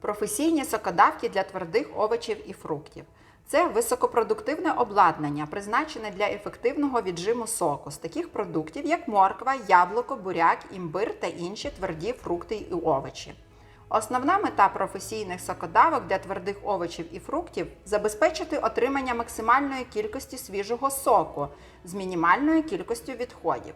Професійні сокодавки для твердих овочів і фруктів. Це високопродуктивне обладнання, призначене для ефективного віджиму соку з таких продуктів, як морква, яблуко, буряк, імбир та інші тверді фрукти і овочі. Основна мета професійних сокодавок для твердих овочів і фруктів забезпечити отримання максимальної кількості свіжого соку з мінімальною кількістю відходів.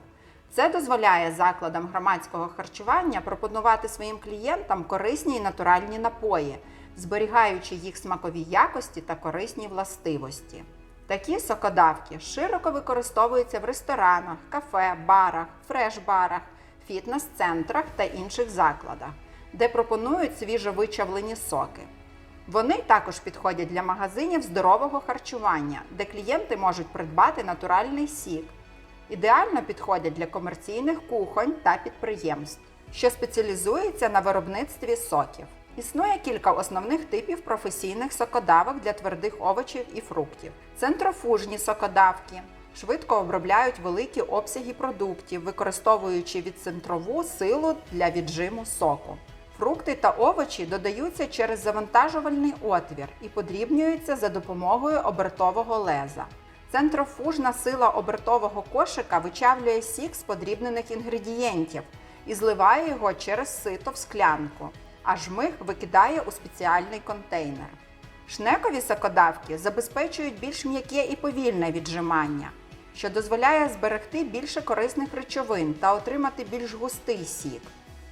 Це дозволяє закладам громадського харчування пропонувати своїм клієнтам корисні і натуральні напої, зберігаючи їх смакові якості та корисні властивості. Такі сокодавки широко використовуються в ресторанах, кафе, барах, фреш-барах, фітнес-центрах та інших закладах, де пропонують свіжовичавлені соки. Вони також підходять для магазинів здорового харчування, де клієнти можуть придбати натуральний сік. Ідеально підходять для комерційних кухонь та підприємств, що спеціалізуються на виробництві соків. Існує кілька основних типів професійних сокодавок для твердих овочів і фруктів. Центрофужні сокодавки швидко обробляють великі обсяги продуктів, використовуючи відцентрову силу для віджиму соку. Фрукти та овочі додаються через завантажувальний отвір і подрібнюються за допомогою обертового леза. Центрофужна сила обертового кошика вичавлює сік з подрібнених інгредієнтів і зливає його через сито в склянку, а жмих викидає у спеціальний контейнер. Шнекові сокодавки забезпечують більш м'яке і повільне віджимання, що дозволяє зберегти більше корисних речовин та отримати більш густий сік.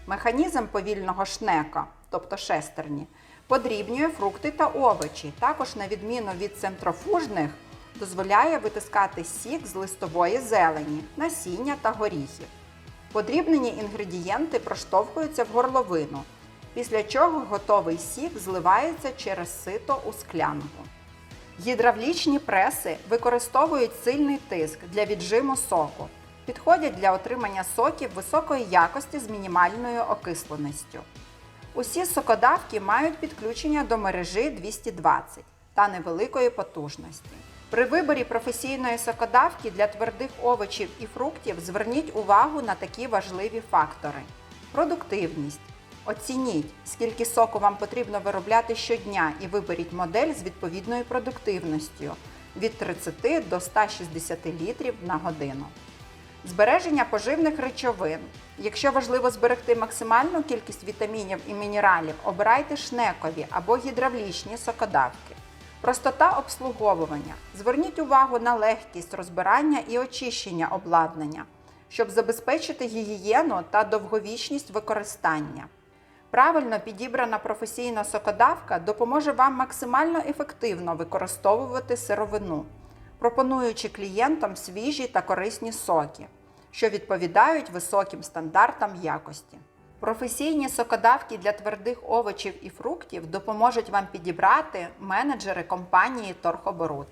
Механізм повільного шнека, тобто шестерні, подрібнює фрукти та овочі. Також, на відміну від центрофужних, дозволяє витискати сік з листової зелені, насіння та горіхів. Подрібнені інгредієнти проштовхуються в горловину, після чого готовий сік зливається через сито у склянку. Гідравлічні преси використовують сильний тиск для віджиму соку. Підходять для отримання соків високої якості з мінімальною окисленістю. Усі сокодавки мають підключення до мережі 220 та невеликої потужності. При виборі професійної сокодавки для твердих овочів і фруктів зверніть увагу на такі важливі фактори: продуктивність. Оцініть, скільки соку вам потрібно виробляти щодня і виберіть модель з відповідною продуктивністю від 30 до 160 літрів на годину. Збереження поживних речовин. Якщо важливо зберегти максимальну кількість вітамінів і мінералів, обирайте шнекові або гідравлічні сокодавки. Простота обслуговування. Зверніть увагу на легкість розбирання і очищення обладнання, щоб забезпечити гігієну та довговічність використання. Правильно підібрана професійна сокодавка допоможе вам максимально ефективно використовувати сировину, пропонуючи клієнтам свіжі та корисні соки, що відповідають високим стандартам якості. Професійні сокодавки для твердих овочів і фруктів допоможуть вам підібрати менеджери компанії Торхоборот.